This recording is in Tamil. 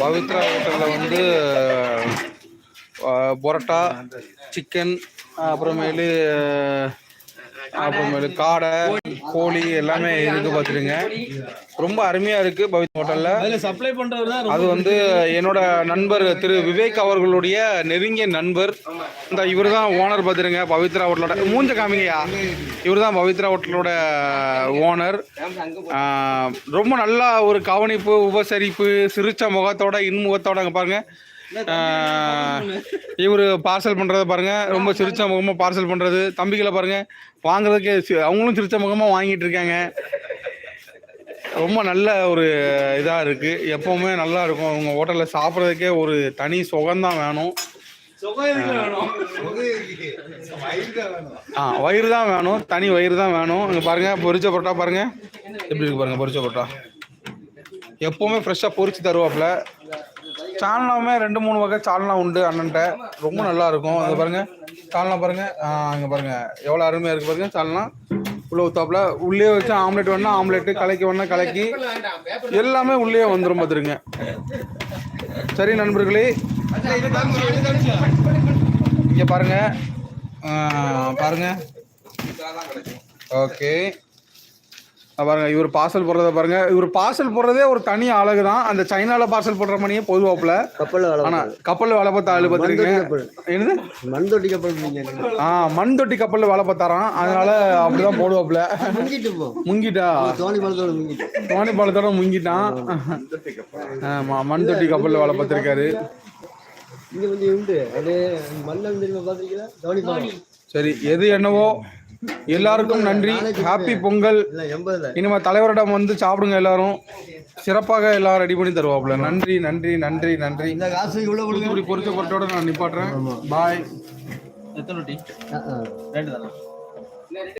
பவித்ரா ஹோட்டலில் வந்து பரோட்டா சிக்கன் அப்புறமேலு அப்புறமேலு காடை கோழி எல்லாமே இருக்கு பார்த்துருங்க ரொம்ப அருமையாக இருக்குது பவித்ரா ஹோட்டலில். சப்ளை பண்றவர் தான் அது வந்து என்னோட நண்பர் திரு விவேக் அவர்களுடைய நெருங்கிய நண்பர். இந்த இவர் தான் ஓனர் பார்த்துருங்க பவித்ரா ஹோட்டலோட. மூஞ்ச காமிங்கய்யா. இவர் தான் பவித்ரா ஹோட்டலோட ஓனர் ரொம்ப நல்லா ஒரு கவனிப்பு உபசரிப்பு சிரிச்ச முகத்தோட இன்முகத்தோட அங்கே பாருங்க. இவர் பார்சல் பண்ணுறத பாருங்க. ரொம்ப சிரிச்ச முகமாக பார்சல் பண்ணுறது தம்பிகளை பாருங்க. வாங்குறதுக்கே சி- அவங்களும் சிரிச்ச முகமாக வாங்கிட்டு இருக்காங்க. ரொம்ப நல்ல ஒரு இதாக இருக்குது எப்போவுமே நல்லா இருக்கும். அவங்க ஹோட்டலில் சாப்பிட்றதுக்கே ஒரு தனி சுகம்தான் வேணும். ஆ வயிறு தான் வேணும். தனி வயிறு தான் வேணும். இங்கே பாருங்கள் பொரிச்ச பரோட்டா பாருங்கள் எப்படி இருக்கு பாருங்கள் பொரிச்ச பரோட்டா? எப்போவுமே ஃப்ரெஷ்ஷாக பொரிச்சு தருவாப்புல. சால்னாவுமே ரெண்டு மூணு வகை சால்னா உண்டு அண்ணன்ட்ட. ரொம்ப நல்லா இருக்கும் அது பாருங்க. சால்னா பாருங்க. இங்கே பாருங்க. எவ்வளோ அருமையாக இருக்கு பாருங்க சால்னா. உள்ள ஊத்தாப்புல. உள்ளே வச்சு ஆம்லெட் வேணா ஆம்லெட்டு கலக்கி வேணா கலக்கி. எல்லாமே உள்ளே வந்துடும் பார்த்துருங்க சரி நண்பர்களே. இங்கே பாருங்க. பாருங்க. ஓகே. பாருங்க இவர் பார்சல் போடுறத பாருங்க. இவர் பார்சல் போடுறதே ஒரு தனி அழகு தான். அந்த சைனால பார்சல் போடுற மணியே பொதுவாப்புல. கப்பலில் வேலை ஆனா கப்பல்ல வேலை பார்த்த ஆளு பார்த்துருக்கீங்க கப்பல். என்னது? மண் தொட்டி கப்பல் ஆ மண் தொட்டி கப்பல்ல வேலை பார்த்தாராம். அதனால அப்படிதான் போடுவாப்புல. முங்கிட்டு தோணி பாலத்தோட முங்கிட்டு. தோணி பாலத்தோட முங்கிட்டான். ஆமா மண் தொட்டி கப்பல்ல வேலை பார்த்திருக்காரு. இங்க வந்து உண்டு. அது மண்ணம் தெரியுமா பாத்திருக்கீங்களா சரி எது என்னவோ எல்லாருக்கும் நன்றி. ஹாப்பி பொங்கல். இனிமே தலைவரிடம் வந்து சாப்பிடுங்க எல்லாரும். சிறப்பாக எல்லாம் ரெடி பண்ணி தருவாப்புல. நன்றி நன்றி நன்றி நன்றி. இந்த காசு இவ்வளவு கொடுங்க. இப்படி பொறிச்ச பொருட்டோட நான் நிப்பாட்டுறேன். பாய் எத்தனை